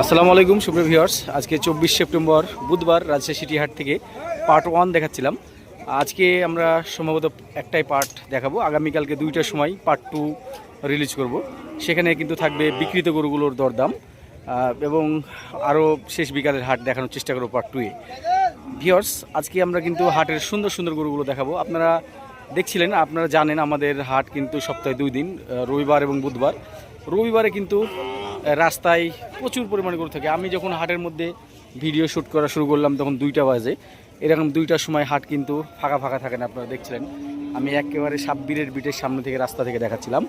আসসালামু আলাইকুম, সুপ্রিয় ভিউয়ার্স। আজকে চব্বিশ সেপ্টেম্বর, বুধবার রাজশাহী সিটি হাট থেকে পার্ট ওয়ান দেখাচ্ছিলাম। আজকে আমরা সম্ভবত একটাই পার্ট দেখাবো। আগামীকালকে দুইটার সময় পার্ট টু রিলিজ করব। সেখানে কিন্তু থাকবে বিকৃত গরুগুলোর দরদাম এবং আরও শেষ বিকালের হাট দেখানোর চেষ্টা করব পার্ট টুয়ে ভিউয়ার্স, আজকে আমরা কিন্তু হাটের সুন্দর সুন্দর গরুগুলো দেখাবো। আপনারা দেখছিলেন, আপনারা জানেন আমাদের হাট কিন্তু সপ্তাহে দুই দিন রবিবার এবং বুধবার। রবিবারে কিন্তু রাস্তায় প্রচুর পরিমাণে গরু থাকে। আমি যখন হাটের মধ্যে ভিডিও শ্যুট করা শুরু করলাম তখন দুইটা বাজে। এরকম দুইটার সময় হাট কিন্তু ফাঁকা ফাঁকা থাকে না, আপনারা দেখছিলেন। আমি একেবারে সাব্বিরের বিটের সামনে থেকে রাস্তা থেকে দেখাচ্ছিলাম।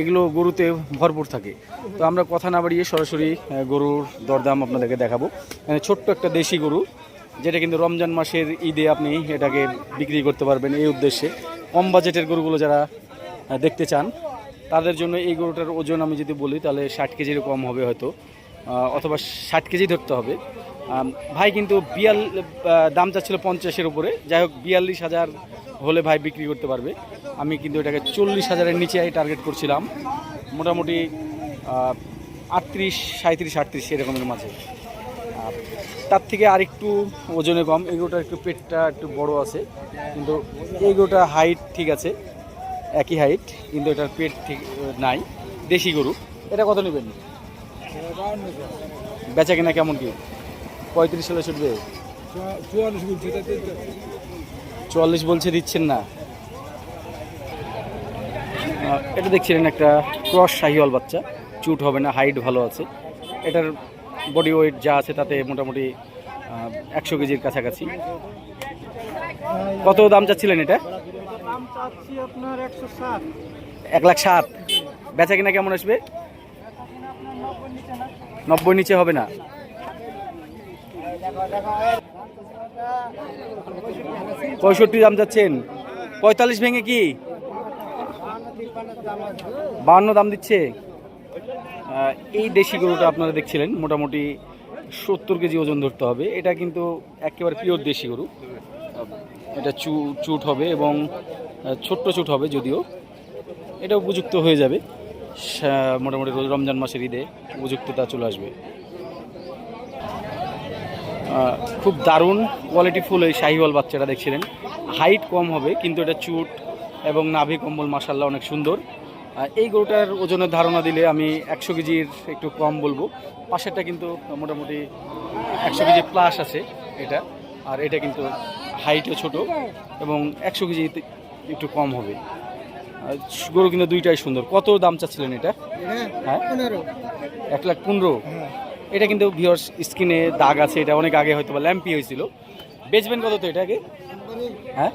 এগুলো গরুতে ভরপুর থাকে। তো আমরা কথা না বাড়িয়ে সরাসরি গরুর দরদাম আপনাদেরকে দেখাবো। এখানে ছোট্ট একটা দেশি গরু, যেটা কিন্তু রমজান মাসের ঈদে আপনি এটাকে বিক্রি করতে পারবেন এই উদ্দেশ্যে। কম বাজেটের গরুগুলো যারা দেখতে চান তাদের জন্য এই গরুটার ওজন আমি যদি বলি, তাহলে ষাট কেজির কম হবে হয়তো। অথবা ষাট কেজি ধরতে হবে। ভাই কিন্তু বিয়াল দাম চাচ্ছিল পঞ্চাশের উপরে। যাই হোক, বিয়াল্লিশ হাজার হলে ভাই বিক্রি করতে পারবে। আমি কিন্তু এটাকে চল্লিশ হাজারের নিচে টার্গেট করছিলাম। মোটামুটি আটত্রিশ সাঁত্রিশ আটত্রিশ এরকমের মাঝে। তার থেকে আরেকটু ওজনে কম। এগুলোটা একটু পেটটা একটু বড় আছে। কিন্তু এগুলোটা হাইট ঠিক আছে। একই হাইট কিন্তু এটার পেট ঠিক নাই। দেশি গরু। এটা কত নেবেন? বেচা কিনা কেমন কি? পঁয়ত্রিশ হলে ছুটবে চুয়াল্লিশ বলছি তাতে চুয়াল্লিশ বলছে, দিচ্ছেন না। এটা দেখছিলেন একটা ক্রস শাহিওয়াল বাচ্চা। চুট হবে না হাইট ভালো আছে। এটার বডি ওয়েট যা আছে, তাতে মোটামুটি একশো কেজির কাছাকাছি। কত দাম চাচ্ছিলেন এটা? ষাট। এক লাখ সাত বেচা কিনা কেমন আসবে? নব্বই নিচে হবে না। পঁয়ষট্টি দাম যাচ্ছেন পঁয়তাল্লিশ ভেঙে কি? বাহান্ন দাম দিচ্ছে। এই দেশি গরুটা আপনারা দেখছিলেন, মোটামুটি সত্তর কেজি ওজন ধরতে হবে। এটা কিন্তু একেবারে পিওর দেশি গরু। এটা চুট হবে এবং ছোট্ট চুট হবে যদিও। এটা উপযুক্ত হয়ে যাবে। মোটামুটি রোজ রমজান মাসের ঈদে উপযুক্ততা চলে আসবে। খুব দারুণ কোয়ালিটি ফুল এই শাহিওয়াল বাচ্চাটা দেখছিলেন। হাইট কম হবে, কিন্তু এটা চুট এবং নাভি কম্বল মাসাল্লাহ অনেক সুন্দর। এই গরুটার ওজনের ধারণা দিলে আমি একশো কেজির একটু কম বলব। পাশেরটা কিন্তু মোটামুটি একশো কেজি প্লাস আছে এটা। আর এটা কিন্তু হাইটও ছোট এবং একশো কেজি একটু কম হবে। গরু কিন্তু দুইটাই সুন্দর। কত দাম চাচ্ছিলেন এটা? হ্যাঁ? এক লাখ পনেরো? এটা কিন্তু ভিওর স্কিনে দাগ আছে এটা অনেক আগে হয়তো বা ল্যাম্পি হয়েছিল। বেচবেন কত তো এটাকে হ্যাঁ?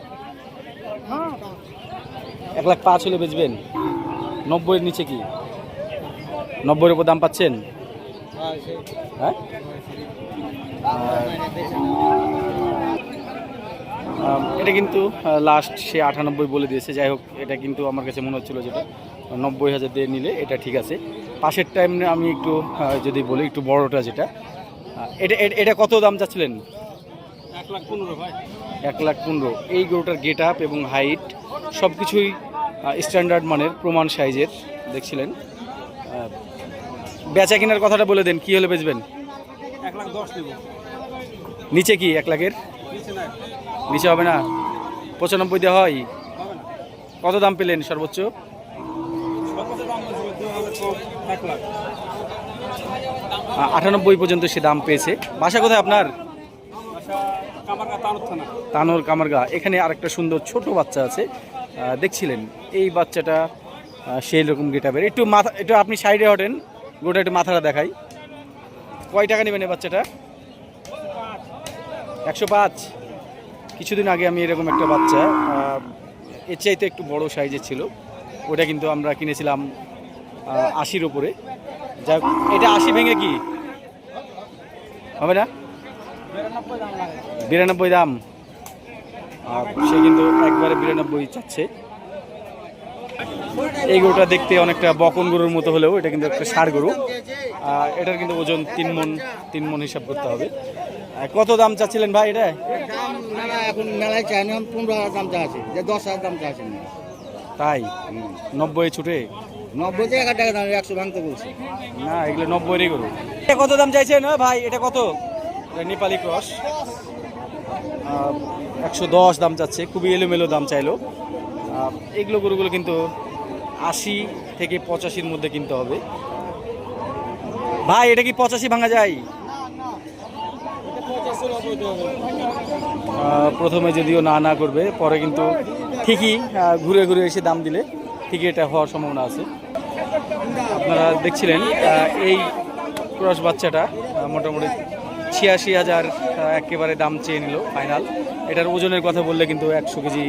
এক লাখ পাঁচ হলে বেচবেন? নব্বইয়ের নিচে কি? নব্বইয়ের উপর দাম পাচ্ছেন? হ্যাঁ এটা কিন্তু লাস্ট সে আটানব্বই বলে দিয়েছে। যাই হোক এটা কিন্তু আমার কাছে মনে হচ্ছিল যেটা নব্বই হাজার দিয়ে নিলে এটা ঠিক আছে। পাশের টাইম আমি একটু যদি বলি একটু বড়টা যেটা এটা এটা- কত দাম চাচ্ছিলেন? এক লাখ পনেরো ভাই। এক লাখ পনেরো। এই গরুটার গেট আপ এবং হাইট সব কিছুই স্ট্যান্ডার্ড মানের প্রমাণ সাইজের দেখছিলেন? বেচা কেনার কথাটা বলে দেন কি হলে বেচবেন? এক লাখ দশ নিচে কি এক লাখের? নিচে হবে না? পঁচানব্বই দেওয়া হয়। কত দাম পেলেন সর্বোচ্চ? আটানব্বই পর্যন্ত সে দাম পেয়েছে। বাসা কোথায় আপনার? তানোর কামারগা। এখানে আরেকটা সুন্দর ছোট বাচ্চা আছে। দেখছিলেন? এই বাচ্চাটা সেই রকম গেটাবের একটু মাথা, একটু আপনি সাইডে হটেন। গোটা একটু মাথাটা দেখাই। কয় টাকা নেবেন এই বাচ্চাটা? একশো পাঁচ। কিছুদিন আগে আমি এরকম একটা বাচ্চা এর চাইতে একটু বড় সাইজের ছিল। ওটা কিন্তু আমরা কিনেছিলাম আশির ওপরে যাই এটা আশি ভেঙে কি? হবে না? বিরানব্বই দাম। আর সে কিন্তু একবারে বিরানব্বই চাচ্ছে। এই গরুটা দেখতে অনেকটা বকন গরুর মতো হলেও এটা কিন্তু একটা ষাড় গরু। এটার কিন্তু ওজন তিন মন তিন মন হিসাব করতে হবে। কত দাম চাচ্ছিলেন ভাই এটা? এখন মেলায় চাই না পনেরো হাজার দাম চাচ্ছে যে দশ হাজার দাম চাচ্ছে তাই? নব্বই ছুটে? নব্বই থেকে এক টাকা দাম একশো ভাঙতে বলছে। না এগুলো এটা কত দাম চাইছেন ভাই? এটা কত? এটা নেপালি ক্রস। একশো দশ দাম চাচ্ছে খুবই এলোমেলো দাম চাইলো। এগুলো গরুগুলো কিন্তু আশি থেকে পঁচাশির মধ্যে কিনতে হবে। ভাই এটা কি পঁচাশি ভাঙা যায়? প্রথমে যদিও না না করবে, পরে কিন্তু ঠিকই ঘুরে ঘুরে এসে দাম দিলে ঠিকই এটা হওয়ার সম্ভাবনা আছে। আপনারা দেখছিলেন এই ক্রস বাচ্চাটা মোটামুটি ছিয়াশি হাজার একেবারে দাম চেয়ে নিল ফাইনাল। এটার ওজনের কথা বললে কিন্তু একশো কেজি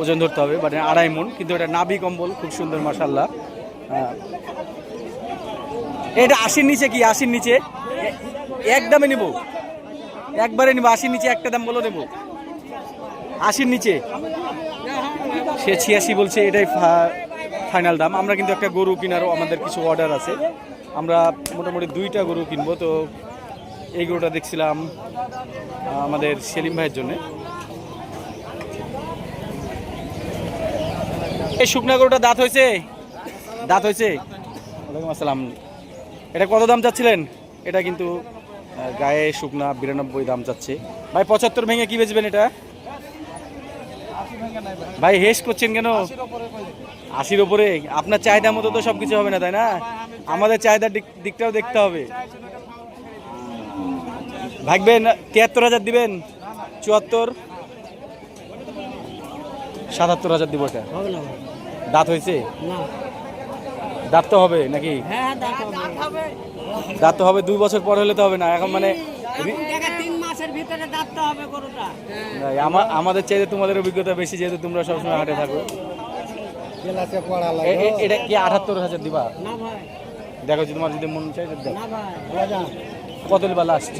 ওজন ধরতে হবে মানে আড়াই মন, কিন্তু এটা নাভি কম্বল, খুব সুন্দর মাসাল্লাহ এটা আশির নিচে কি? আশির নিচে? এ- এক নিব। একবারে নিব, আশির নিচে একটা দাম বলো নেব আশির নিচে। সে ছিয়াশি বলছে, এটাই ফাইনাল দাম। আমরা কিন্তু একটা গরু কেনারও আমাদের কিছু অর্ডার আছে। আমরা মোটামুটি দুইটা গরু কিনবো, তো এই গরুটা দেখছিলাম আমাদের সেলিম ভাইয়ের জন্য। এই শুকনা গরুটা দাঁত হয়েছে? দাঁত হয়েছে? ওয়ালাইকুম আসসালাম। এটা কত দাম চাচ্ছিলেন? এটা কিন্তু গায়ে শুকনা বিরানব্বই দাম যাচ্ছে। ভাই পঁচাত্তর ভেঙে কি বেচবেন এটা? ভাই হেস করছেন কেন? আশির ওপরে। আপনার চাহিদা মতো তো সব কিছু হবে না তাই না? আমাদের চাহিদার দিক- দিকটাও দেখতে হবে। ভাগবেন তিয়াত্তর হাজার দিবেন। চুয়াত্তর। সাতাত্তর হাজার দিব এটা। দাঁত হয়েছে? দাঁত তো হবে নাকি? হ্যাঁ দাঁত হবে। দাঁত হবে দুই বছর পর হলে তো হবে না। এখন মানে আমাদের চাইতে তোমাদের অভিজ্ঞতা বেশি যেহেতু তোমরা সবসময় হাটে থাকো। এটা কি আঠাত্তর হাজার দিবা? দেখো যদি তোমার যদি মন চাই না ভাই। লাস্ট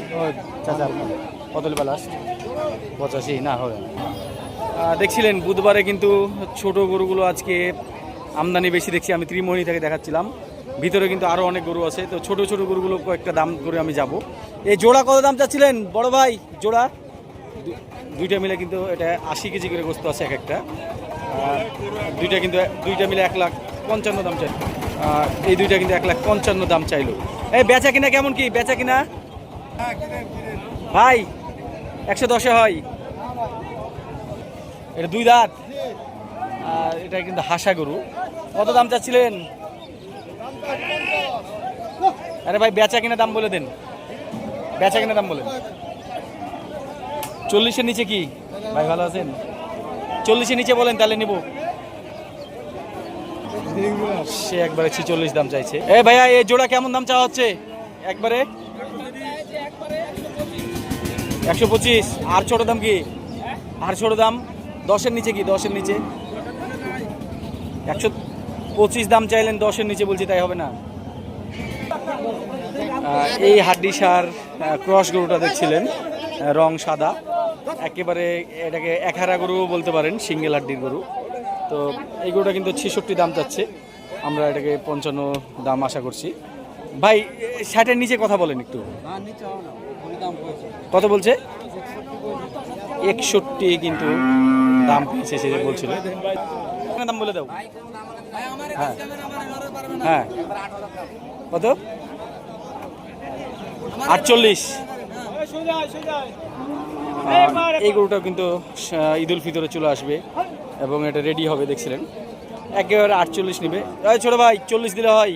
চাচা লিবা লাস্ট পঁচাশি না হবে দেখছিলেন বুধবারে কিন্তু ছোট গরুগুলো আজকে আমদানি বেশি দেখছি আমি ত্রিমোহনী থেকে দেখাচ্ছিলাম। ভিতরে কিন্তু আরও অনেক গরু আছে। তো ছোট ছোট গরুগুলো কয়েকটা দাম করে আমি যাব। এই জোড়া কত দাম চাচ্ছিলেন? বড় ভাই, জোড়া? দুইটা মিলে কিন্তু এটা আশি কেজি করে গোস্ত আছে এক একটা। দুইটা কিন্তু, দুইটা মিলে এক লাখ পঞ্চান্ন দাম চাই। এই দুইটা কিন্তু এক লাখ পঞ্চান্ন দাম চাইলো। এই বেচা কিনা কেমন কি? বেচা কিনা? ভাই, একশো দশে হয়। এটা দুই দাঁত। আর এটা কিন্তু হাসা গরু। কত দাম চাচ্ছিলেন? আরে ভাই, বেচা কিনা দাম বলে দেন। বেচা কিনা দাম বলেন চল্লিশের নিচে কি? ভাই, ভালো আছেন? চল্লিশের নিচে বলেন, তাহলে নিব। সে একবারে ছিচল্লিশ দাম চাইছে। এ ভাইয়া এই জোড়া কেমন দাম চাওয়া হচ্ছে? একবারে? একশো পঁচিশ। আর ছোট দাম কি? আর ছোট দাম? দশের নিচে কি? দশের নিচে? একশো পঁচিশ দাম চাইলেন দশের নিচে বলছি তাই হবে না। এই হাড্ডি সার ক্রস গরুটা দেখছিলেন রং সাদা। একেবারে এটাকে একহারা গরু বলতে পারেন সিঙ্গেল হাড্ডির গরু। তো এই গরুটা কিন্তু ছেষট্টি দাম চাচ্ছে। আমরা এটাকে পঞ্চান্ন দাম আশা করছি। ভাই ষাটের নিচে কথা বলেন একটু। কত বলছে? একষট্টি কিন্তু দাম পেয়েছে সে বলছিল। দাম বলে দাও। হ্যাঁ। হ্যাঁ। কত? আটচল্লিশ। এই গরুটাও কিন্তু আহ, ঈদ উল ফিতরে চলে আসবে এবং এটা রেডি হবে দেখছিলেন। একেবারে আটচল্লিশ নেবে। ছোটো ভাই চল্লিশ দিলে হয়।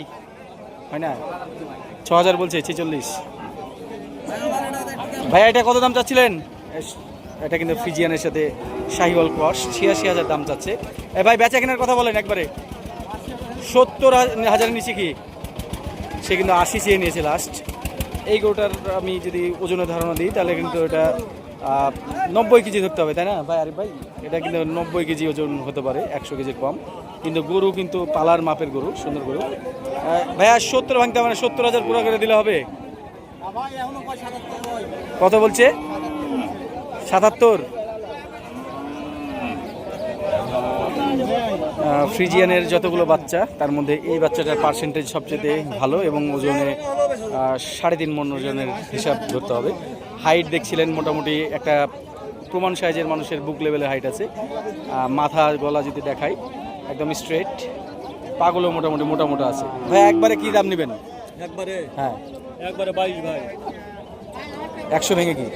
হয় না? ছ হাজার বলছে ছেচল্লিশ। ভাইয়া এটা কত দাম চাচ্ছিলেন? এটা কিন্তু ফিজিয়ানের সাথে শাহিওয়াল ক্রস ছিয়াশি হাজার দাম চাচ্ছে। এ ভাই বেচা কেনার কথা বলেন একবারে। সত্তর হাজারের নিচে কি? সে কিন্তু আশি চেয়ে নিয়েছে লাস্ট এই গরুটার আমি যদি ওজনের ধারণা দিই তাহলে কিন্তু এটা নব্বই কেজি ধরতে হবে তাই না? ভাই আরে ভাই এটা কিন্তু নব্বই কেজি ওজন হতে পারে একশো কেজির কম। কিন্তু গরু কিন্তু পালার মাপের গরু সুন্দর গরু। ভাইয়া সত্তর ভাঙতে মানে সত্তর হাজার পুরো করে দিলে হবে? কত বলছে? সাতাত্তর। ফ্রিজিয়ানের যতগুলো বাচ্চা তার মধ্যে এই বাচ্চাটার পার্সেন্টেজ সবচেয়ে ভালো এবং ওজনে সাড়ে তিন মন ওজনের হিসাব ধরতে হবে। হাইট দেখছিলেন মোটামুটি একটা প্রমাণ সাইজের মানুষের বুক লেভেলের হাইট আছে। মাথা গলা যদি দেখাই একদম স্ট্রেট পাগলও মোটামুটি মোটা মোটা আছে। ভাই একবারে কি দাম নেবেন? একবারে। হ্যাঁ। একবারে বাইশ ভাই। একশো ভেঙে কি?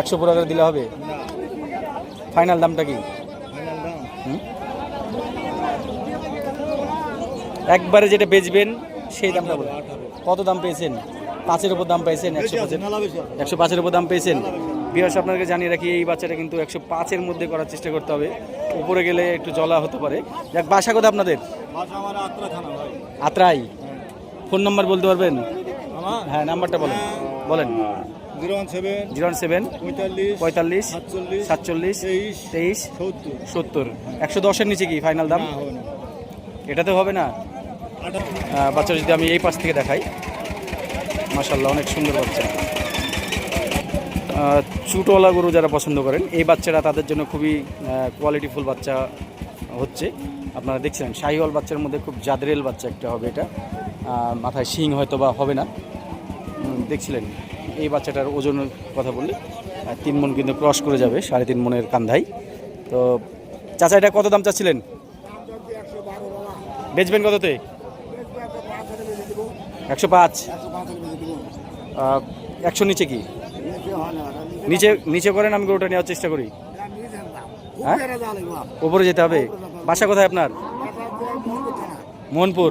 একশো পুরো দিলে হবে? ফাইনাল দামটা কি ফাইনাল দাম হুম? একবারে যেটা বেচবেন সেই দামটা বলুন। কত দাম পেয়েছেন? পাঁচের উপর দাম পেয়েছেন একশো পাঁচের একশো পাঁচের উপর দাম পেয়েছেন। বিয়াস আপনাকে জানিয়ে রাখি এই বাচ্চাটা কিন্তু একশো পাঁচের মধ্যে করার চেষ্টা করতে হবে। উপরে গেলে একটু জলা হতে পারে। যাক বাসা কথা আপনাদের? আত্রাই। ফোন নম্বর বলতে পারবেন? হ্যাঁ নাম্বারটা বলেন। বলেন। Zero one seven zero seven পঁয়তাল্লিশ সাতচল্লিশ তেইশ সত্তর। একশো দশের নিচে কি ফাইনাল দাম? না এটাতে হবে না। বাচ্চা যদি আমি এই পাশ থেকে দেখাই মাশাল্লাহ অনেক সুন্দর বাচ্চা। চুটওয়ালা গরু যারা পছন্দ করেন, এই বাচ্চারা তাদের জন্য খুবই কোয়ালিটিফুল বাচ্চা হচ্ছে। আপনারা দেখছিলেন শাহিওয়াল বাচ্চার মধ্যে খুব জাদরেল বাচ্চা একটা হবে এটা। মাথায় শিং হয়তো বা হবে না। দেখছিলেন, এই বাচ্চাটার ওজনের কথা বললে তিন মন কিন্তু ক্রস করে যাবে, সাড়ে তিন মনের কান্ধাই তো, চাচা, এটা কত দাম চাচ্ছিলেন? বেচবেন কততে? একশো পাঁচ। একশো নিচে কি? নিচে নিচে করেন আমি গরুটা নেওয়ার চেষ্টা করি। হ্যাঁ? উপরে যেতে হবে। বাসা কোথায় আপনার? মোহনপুর।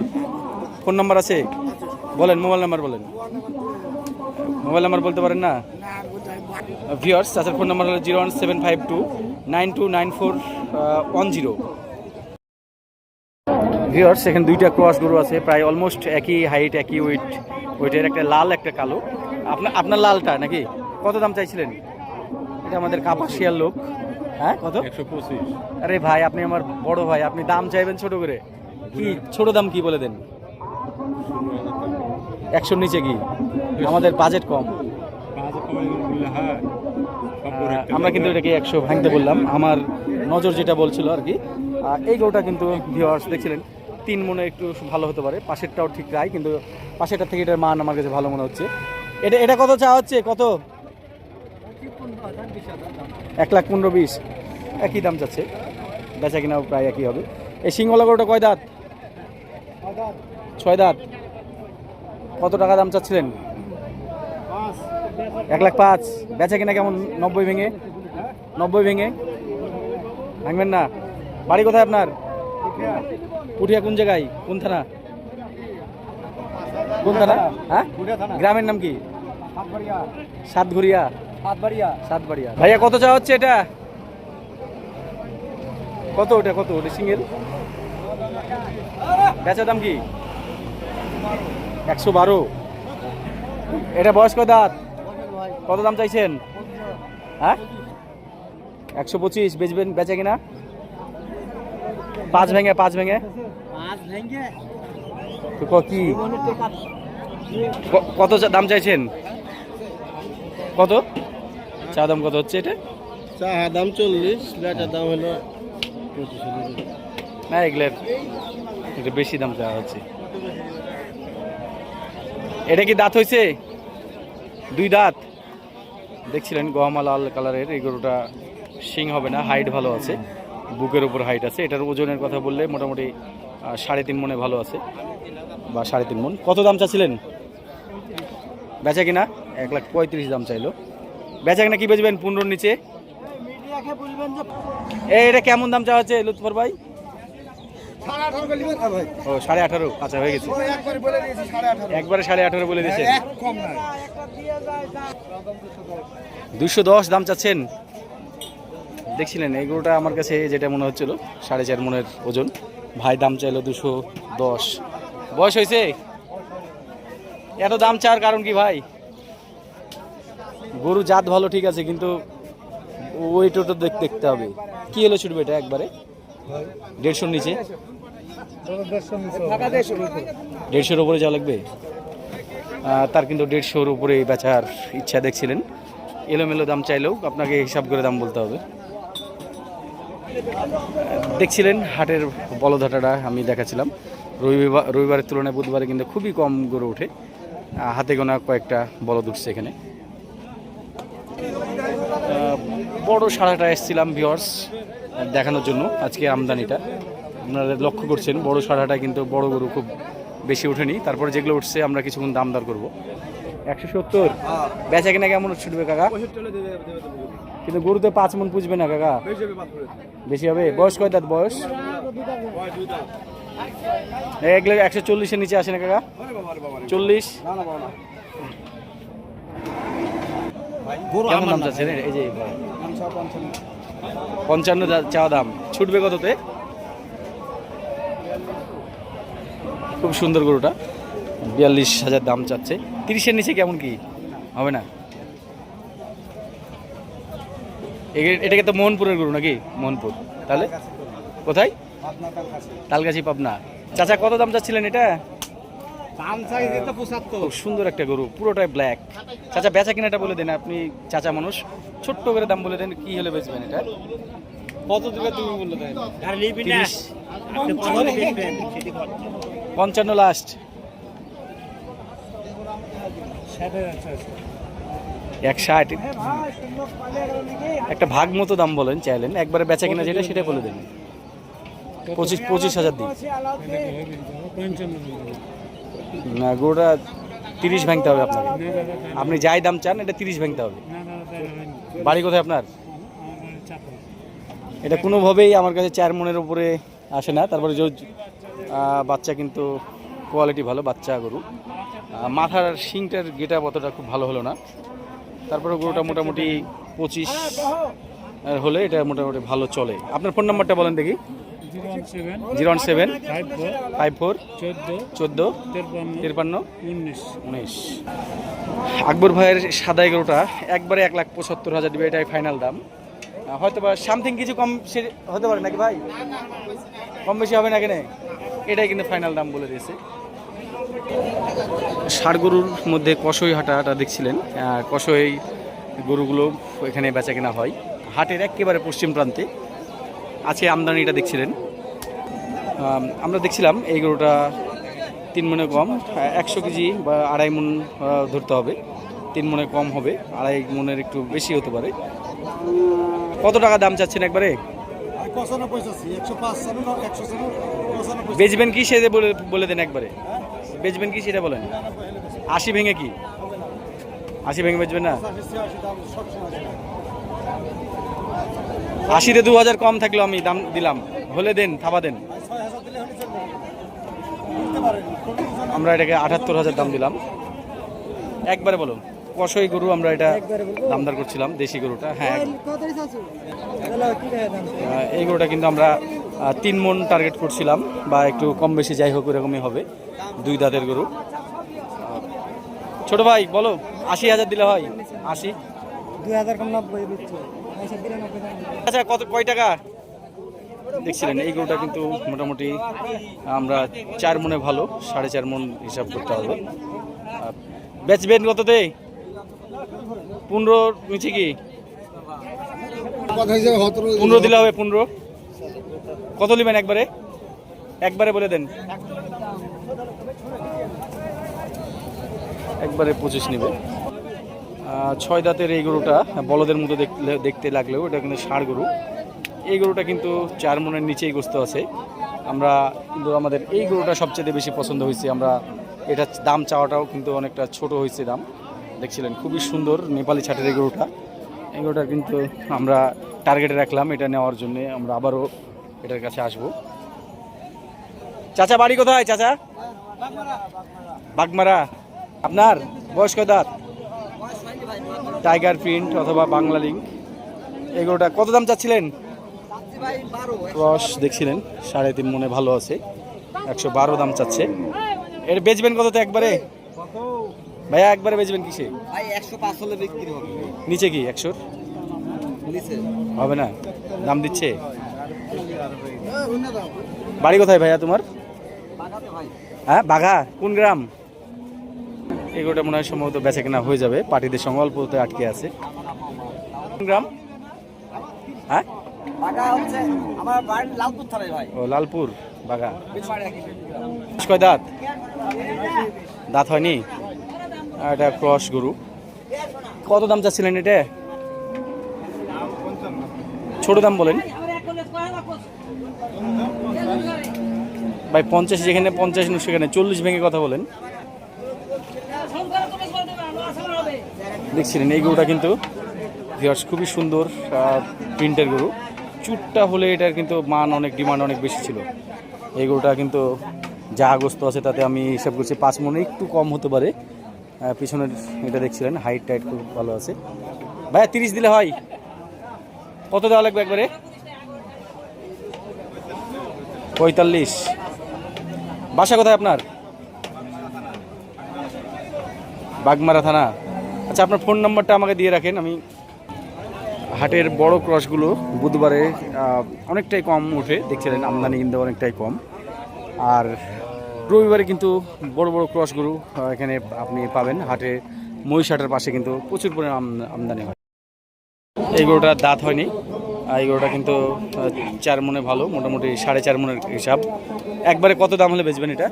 ফোন নাম্বার আছে? বলেন মোবাইল নাম্বার বলেন। মোবাইল নাম্বার বলতে পারেন না? ভিওর্স চাচার ফোন নাম্বার হলো zero one seven five two nine two nine four one zero. Viewers এখানে দুইটা ক্রস গরু আছে প্রায় অলমোস্ট একই হাইট একই ওয়েট ওইটার একটা লাল একটা কালো। আপনার আপনার লালটা নাকি? কত দাম চাইছিলেন? এটা আমাদের কাপাসিয়ার লোক। হ্যাঁ কত? একশো পঁচিশ। আরে ভাই আপনি আমার বড় ভাই আপনি দাম চাইবেন ছোট করে। কি ছোট দাম কি বলে দেন? একশোর নিচে কি? আমাদের বাজেট কম। আমরা কিন্তু এটাকে একশো ভাঙতে বললাম। আমার নজর যেটা বলছিল আর কি। এই গরুটা কিন্তু ভিওয়ার্স দেখছিলেন? তিন মনে একটু ভালো হতে পারে। পাশেরটাও ঠিক রায়, কিন্তু পাশেরটার থেকে এটার মান আমার কাছে ভালো মনে হচ্ছে। এটা এটা কত চা হচ্ছে? কত? এক লাখ পনেরো বিশ। একই দাম যাচ্ছে। বেচা কিনাও প্রায় একই হবে। এই সিংহলা গরুটা কয় দাঁত? ছয় দাঁত। কত টাকা দাম চাচ্ছিলেন? এক লাখ পাঁচ। বেচা কিনা কেমন? নব্বই ভেঙে? নব্বই ভেঙে? ভাঙবেন না। বাড়ি কোথায় আপনার? পুঠিয়া কোন জায়গায়? কোন থানা? কোন থানা? হ্যাঁ? গ্রামের নাম কি? সাতঘরিয়া। সাতবাড়িয়া। সাতবাড়িয়া। ভাইয়া কত চা হচ্ছে এটা? কত ওটা কত ওটা সিঙ্গেল? বেচা দাম কি? একশো বারো। এটা বয়স্ক দাঁত? কত দাম চাইছেন? হ্যাঁ? একশো পঁচিশ। বেচবেন বেচে কিনা? পাঁচ ভেঙে পাঁচ ভেঙে? তো ক- কি? ক- কত চা- দাম চাইছেন? কত? চা দাম কত হচ্ছে এটা? চা দাম চল্লিশ বেটার দাম হলো না এগুলোর একটু বেশি দাম চাওয়া হচ্ছে। এটা কি দাঁত হয়েছে দুই দাঁত? দেখছিলেন গহমা লাল কালারের এই গরুটা শিং হবে না হাইট ভালো আছে। বুকের উপর হাইট আছে। এটার ওজনের কথা বললে মোটামুটি সাড়ে তিন মনে ভালো আছে। বা সাড়ে তিন মন। কত দাম চাচ্ছিলেন? বেচা কিনা? এক লাখ পঁয়ত্রিশ দাম চাইলো। বেচা কিনা কি বেচবেন পনেরোর নিচে? এটা কেমন দাম চাওয়া হচ্ছে লুৎফর ভাই? ও সাড়ে আঠারো। আচ্ছা হয়ে গেছে। একবারে সাড়ে আঠারো বলে দিয়েছে দুশো দশ দাম চাচ্ছেন। দেখছিলেন, এই গরুটা আমার কাছে যেটা মনে হচ্ছিল, সাড়ে চার মনের ওজন। ভাই, দাম চাইলো দুশো দশ। বয়স হয়েছে? এত দাম চাওয়ার কারণ কি ভাই? গরু জাত ভালো ঠিক আছে, কিন্তু ওইটা তো দেখ- দেখতে হবে। কি হলো ছুটবে এটা একবারে? দেড়শোর নিচে। দেড়শোর উপরে যা লাগবে? তার কিন্তু দেড়শোর উপরে বেচার ইচ্ছা দেখছিলেন। এলোমেলো দাম চাইলেও আপনাকে হিসাব করে দাম বলতে হবে। দেখছিলেন হাটের বলধাটাটা আমি দেখাছিলাম রবিবার, রবিবারের তুলনায় বুধবারে কিন্তু খুবই কম গড়ে ওঠে। হাতে গোনা কয়েকটা বলদ উঠছে এখানে। বড় সারাটা এসেছিলাম ভিওর্স দেখানোর জন্য আজকে আমদানিটা। আপনারা লক্ষ্য করছেন, বড় সারাটা কিন্তু বড় গরু খুব বেশি ওঠেনি। তারপরে যেগুলো উঠছে আমরা কিছুক্ষণ দাম দর করব। একশো সত্তর। বেচা কিনা কেমন ছুটবে কাকা? কিন্তু গরু তো পাঁচ মন পুষবে না কাকা? বেশি হবে বয়স কয় দাঁত বয়স? এগুলো একশো চল্লিশের নিচে আসে না কাকা? চল্লিশ? কেমন দাম চাচ্ছেন? এই যে পঞ্চান্ন চাওয়া দাম। ছুটবে কততে? খুব সুন্দর গরুটা। বিয়াল্লিশ হাজার দাম চাচ্ছে। তিরিশের নিচে কেমন কি? হবে না? এটাকে তো মোহনপুরের গরু নাকি? মোহনপুর। তাহলে? কোথায়? তালগাছি পাবনা। চাচা কত দাম চাচ্ছিলেন এটা? খুব সুন্দর একটা গরু পুরোটাই ব্ল্যাক চাচা বেচা কিনাটা বলে দেন আপনি চাচা মানুষ। ছোট্ট করে দাম বলে দেন কি হলে বেচবেন এটা? কত দিবে তুমি পঞ্চান্ন। লাস্ট এক ষাট। একটা ভাগ মতো দাম বলেন, চাইলেন। একবারে বেচা কিনা যেটা, সেটা বলে দেন। পঁচিশ পঁচিশ হাজার দিন। না গরুটা তিরিশ ভাঙতে হবে আপনাকে। আপনি যাই দাম চান, এটা তিরিশ ভাঙতে হবে। বাড়ি কোথায় আপনার? এটা কোনোভাবেই আমার কাছে চার মনের উপরে আসে না। তারপরে বাচ্চা কিন্তু কোয়ালিটি ভালো, বাচ্চা গরু। মাথার শিংটার গেটা অতটা খুব ভালো হলো না। তারপরে গরুটা মোটামুটি পঁচিশ হলে এটা মোটামুটি ভালো চলে। আপনার ফোন নাম্বারটা বলেন দেখি। Zero one seven zero one seven five four চোদ্দ তেরপান্ন উনিশ। উনিশ। আকবর ভাইয়ের সাদা এগারোটা একবারে এক লাখ পঁচাত্তর হাজার দেবে এটাই ফাইনাল দাম। হয়তো বা সামথিং কিছু কম হতে পারে নাকি ভাই? কম বেশি হবে না? কেনে এটাই কিন্তু ফাইনাল দাম বলে দিয়েছে। ষাড় গরুর মধ্যে কষই হাটাটা দেখছিলেন। কষই গরুগুলো এখানে বেচা কেনা হয়। হাটের একেবারে পশ্চিম প্রান্তে আজকে আমদানিটা দেখছিলেন। আমরা দেখছিলাম এই গরুটা তিন মনে কম একশো কেজি বা আড়াই মন ধরতে হবে। তিন মনে কম হবে আড়াই মনের একটু বেশি হতে পারে। কত টাকা দাম চাচ্ছেন একবারে? বেচবেন কি সেটা বলে বলে দেন একবারে। বেচবেন কি সেটা বলেন? আশি ভেঙে কি? আশি ভেঙে বেচবেন না? আশিতে দু হাজার কম থাকলেও আমি দাম দিলাম। হলে দেন থাবা দেন। আমরা এটাকে আটাত্তর হাজার দাম দিলাম। একবারে বলো কষই গরু আমরা এটা দামদার করছিলাম দেশি গরুটা হ্যাঁ। এই গরুটা কিন্তু আমরা তিন মন টার্গেট করছিলাম বা একটু কম বেশি যাই হোক এরকমই হবে। দুই দাঁতের গরু। ছোট ভাই, বলো, আশি হাজার দিলে হয়। আশি? দুই হাজার আচ্ছা কত, কয় টাকা? দেখছিলেন, এই গরুটা কিন্তু মোটামুটি আমরা চার মনে ভালো, সাড়ে চার মন হিসাব করতে হবে। বেচবেন কততে? পনেরো নিচে কি? পনেরো দিলে হবে পনেরো। কত নেবেন একবারে? একবারে বলে দেন। একবারে পঁচিশ নেবে। ছয় দাঁতের এই গরুটা বলদের মতো দেখতে লাগলেও এটা কিন্তু ষাঁড় গরু। এই গরুটা কিন্তু চার মনের নিচেই গোস্ত আছে। আমরা কিন্তু আমাদের এই গরুটা সবচেয়ে বেশি পছন্দ হয়েছে। আমরা এটা দাম চাওয়াটাও কিন্তু অনেকটা ছোট হয়েছে দাম। দেখছিলেন, খুবই সুন্দর নেপালি ছাটের এই গরুটা। এই গরুটা কিন্তু আমরা টার্গেটে রাখলাম, এটা নেওয়ার জন্য আমরা আবারও এটার কাছে আসব। চাচা, বাড়ি কোথায় চাচা? বাগমারা। আপনার বয়স কয় দাঁত? টাইগার প্রিন্ট অথবা বাংলা লিঙ্ক এগুলোটা কত দাম চাচ্ছিলেন? ক্রস দেখছিলেন, সাড়ে তিন মনে ভালো আছে। একশো বারো দাম চাচ্ছে। এর বেচবেন কততে একবারে? ভাইয়া, একবারে বেচবেন কিসে? নিচে কি, একশোর? হবে না? দাম দিচ্ছে? বাড়ি কোথায় ভাইয়া তোমার? হ্যাঁ বাঘা কোন গ্রাম? এগুলোটা মনে হয় সম্ভবত বেচা কেনা হয়ে যাবে। পার্টিদের সঙ্গে অল্পতে আটকে আছে। কোন গ্রাম? হ্যাঁ? ও লালপুর বাঘা। কয় দাঁত? দাঁত হয়নি? এটা ক্রস গরু। কত দাম চাচ্ছিলেন এটা? ছোট দাম বলেন। ভাই, পঞ্চাশ যেখানে, পঞ্চাশ সেখানে। চল্লিশ ভেঙে কথা বলেন। দেখছিলেন এই গরুটা কিন্তু। খুবই সুন্দর প্রিন্টের গরু। চুটটা হলে এটার কিন্তু মান অনেক ডিমান্ড অনেক বেশি ছিল। এই গরুটা কিন্তু যা আগস্ত আছে তাতে আমি হিসাব করছি পাঁচ মনে, একটু কম হতে পারে। পিছনের এটা দেখছিলেন হাইট টাইট খুব ভালো আছে। ভাইয়া, তিরিশ দিলে হয়। কত দেওয়া লাগবে একবারে? পঁয়তাল্লিশ। বাসা কোথায় আপনার? বাগমারা থানা। আচ্ছা আপনার ফোন নাম্বারটা আমাকে দিয়ে রাখেন। আমি হাটের বড় ক্রসগুলো বুধবারে অনেকটাই কম ওঠে দেখছিলেন, আমদানি কিন্তু অনেকটাই কম। আর রবিবারে কিন্তু বড় বড় ক্রসগুলো এখানে আপনি পাবেন। হাটে মহিষ হাটের পাশে কিন্তু প্রচুর পরিমাণ আম- আমদানি হয়। এই গরুটার দাঁত হয়নি। এই গরুটা কিন্তু চার মনে ভালো, মোটামুটি সাড়ে চার মনের হিসাব। একবারে কত দাম হলে বেচবেন এটা?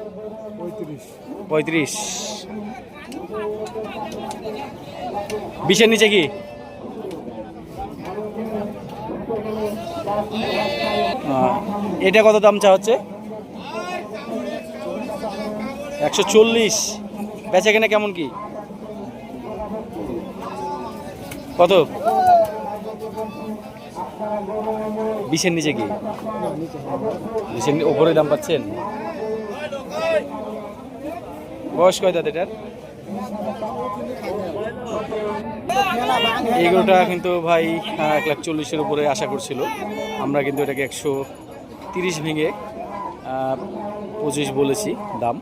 পঁয়ত্রিশ। বিশের নিচে কি? এটা কত দাম চা হচ্ছে? একশো চল্লিশ। বেচা কেমন কি? কত? বিশের নিচে কি? বিশের ওপরে দাম পাচ্ছেন? বয়স কয় দাঁত এটার? এগুলোটা কিন্তু ভাই এক লাখ চল্লিশের উপরে আশা করছিল। আমরা কিন্তু এটাকে একশো তিরিশ ভেঙে পঁচিশ বলেছি দাম।